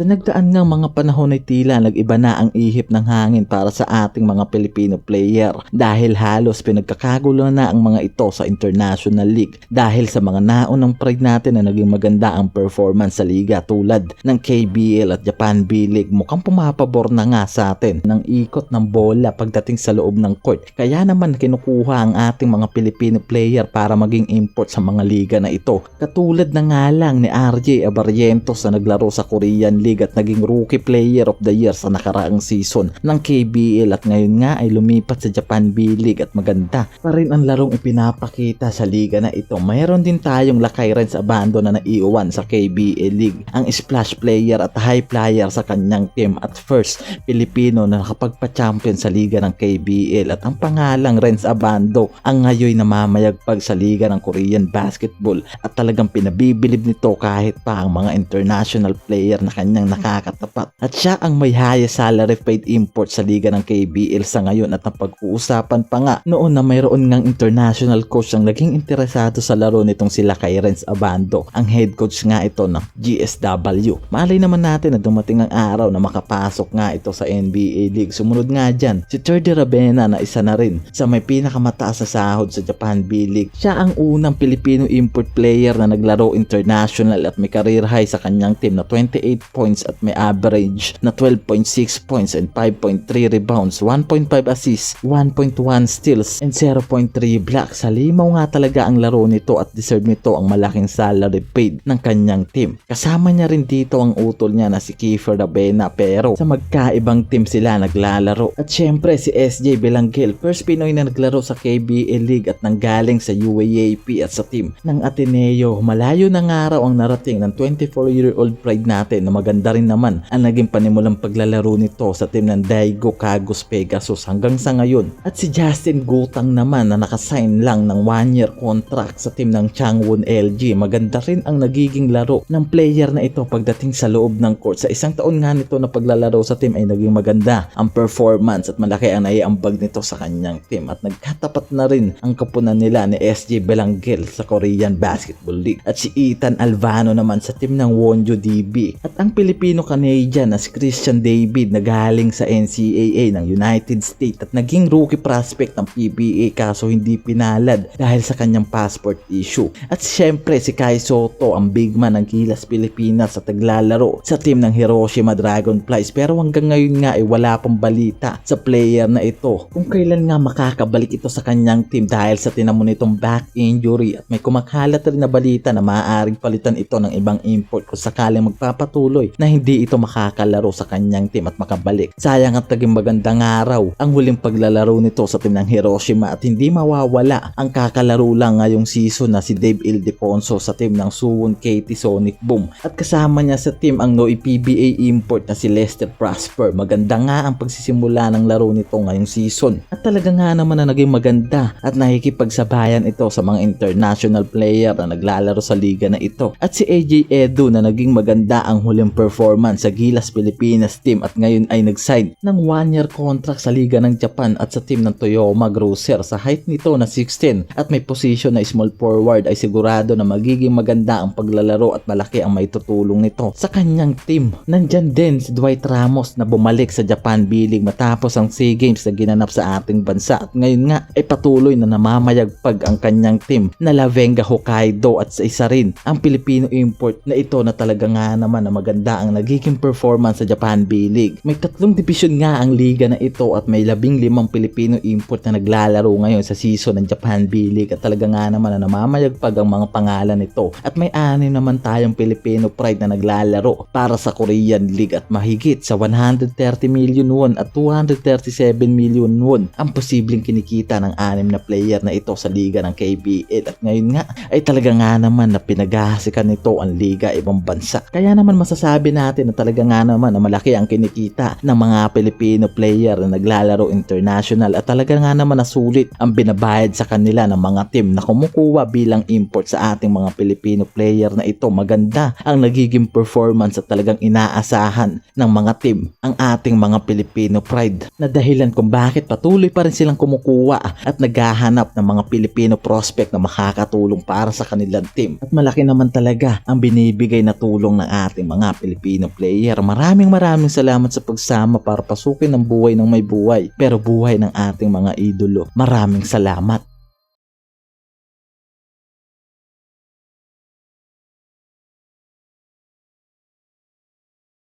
Sa nagdaan ng mga panahon ay tila nag-iba na ang ihip ng hangin para sa ating mga Filipino player. Dahil halos pinagkakagulo na ang mga ito sa International League dahil sa mga naunang pride natin na naging maganda ang performance sa liga tulad ng KBL at Japan B-League. Mukhang pumapabor na nga sa atin ng ikot ng bola pagdating sa loob ng court. Kaya naman kinukuha ang ating mga Filipino player para maging import sa mga liga na ito. Katulad na nga lang ni RJ Abarrientos na naglaro sa Korean League at naging Rookie Player of the Year sa nakaraang season ng KBL at ngayon nga ay lumipat sa Japan B-League at maganda pa rin ang larong ipinapakita sa liga na ito. Mayroon din tayong Lakay Renz Abando na naiuwan sa KBL League. Ang splash player at high flyer sa kanyang team at first Pilipino na nakapagpa-champion sa liga ng KBL at ang pangalang Renz Abando ang ngayon namamayagpag sa liga ng Korean Basketball at talagang pinabibilib nito kahit pa ang mga international player na kanyang nakakatapat. At siya ang may highest salary paid import sa liga ng KBL sa ngayon at napag-uusapan pa nga noon na mayroon ngang international coach ang naging interesado sa laro nitong sila kay Renz Abando. Ang head coach nga ito ng GSW. Malay naman natin na dumating ang araw na makapasok nga ito sa NBA League. Sumunod nga dyan, si Terdy Rabena na isa na rin sa may pinakamataas na sahod sa Japan B-League. Siya ang unang Filipino import player na naglaro international at may career high sa kanyang team na 28 points at may average na 12.6 points and 5.3 rebounds, 1.5 assists, 1.1 steals, and 0.3 blocks. Halimaw nga talaga ang laro nito at deserve nito ang malaking salary paid ng kanyang team. Kasama niya rin dito ang utol niya na si Kiefer Rabena pero sa magkaibang team sila naglalaro. At syempre si SJ Belanggil, first Pinoy na naglaro sa KBL League at nanggaling sa UAAP at sa team ng Ateneo. Malayo na nga ang narating ng 24-year-old pride natin na maganda rin naman ang naging panimulang paglalaro nito sa team ng Daigo Cagos Pegasus hanggang sa ngayon. At si Justin Gutang naman na nakasign lang ng one-year contract sa team ng Changwon LG. Maganda rin ang nagiging laro ng player na ito pagdating sa loob ng court. Sa isang taon nga nito na paglalaro sa team ay naging maganda ang performance at malaki ang naiambag nito sa kanyang team. At nagkatapat na rin ang kapunan nila ni SJ Belanggil sa Korean Basketball League. At si Ethan Alvano naman sa team ng Wonjo DB. At ang Pilipino-Canadian na si Christian David na galing sa NCAA ng United States at naging rookie prospect ng PBA kaso hindi pinalad dahil sa kanyang passport issue. At syempre si Kai Soto ang big man ng Gilas Pilipinas at naglalaro sa team ng Hiroshima Dragonflies pero hanggang ngayon nga ay wala pang balita sa player na ito kung kailan nga makakabalik ito sa kanyang team dahil sa tinamo nitong back injury at may kumakalat rin na balita na maaaring palitan ito ng ibang import kung sakaling magpapatuloy na hindi ito makakalaro sa kanyang team at makabalik. Sayang at naging magandang araw ang huling paglalaro nito sa team ng Hiroshima at hindi mawawala ang kakalaro lang ngayong season na si Dave Ildefonso sa team ng Suwon KT Sonic Boom at kasama niya sa team ang Noi PBA import na si Lester Prosper. Maganda nga ang pagsisimula ng laro nito ngayong season at talaga nga naman na naging maganda at nakikipagsabayan ito sa mga international player na naglalaro sa liga na ito at si AJ Edu na naging maganda ang huling performance sa Gilas Pilipinas team at ngayon ay nag-sign ng one year contract sa liga ng Japan at sa team ng Toyoma Grocer sa height nito na 6'10 at may position na small forward ay sigurado na magiging maganda ang paglalaro at malaki ang maitutulong nito sa kanyang team. Nandyan din si Dwight Ramos na bumalik sa Japan B-League matapos ang SEA Games na ginanap sa ating bansa at ngayon nga ay patuloy na namamayagpag ang kanyang team na Lavenga Hokkaido at sa isa rin ang Filipino import na ito na talaga nga naman na maganda ang nagiging performance sa Japan B-League. May tatlong division nga ang liga na ito at may labing limang Filipino import na naglalaro ngayon sa season ng Japan B-League at talaga nga naman na namamayagpag ang mga pangalan nito at may anim naman tayong Filipino pride na naglalaro para sa Korean League at mahigit sa 130 million won at 237 million won ang posibleng kinikita ng anim na player na ito sa liga ng KBL at ngayon nga ay talaga nga naman na pinagahasikan nito ang liga ibang bansa. Kaya naman masasabi natin na talaga nga naman na malaki ang kinikita ng mga Pilipino player na naglalaro international at talaga nga naman na sulit ang binabayad sa kanila ng mga team na kumukuha bilang import sa ating mga Pilipino player na ito. Maganda ang nagiging performance at talagang inaasahan ng mga team ang ating mga Pilipino pride na dahilan kung bakit patuloy pa rin silang kumukuha at naghahanap ng mga Pilipino prospect na makakatulong para sa kanilang team. At malaki naman talaga ang binibigay na tulong ng ating mga Pilipino Filipino player. Maraming maraming salamat sa pagsama para pasukin ang buhay ng may buhay pero buhay ng ating mga idolo. Maraming salamat.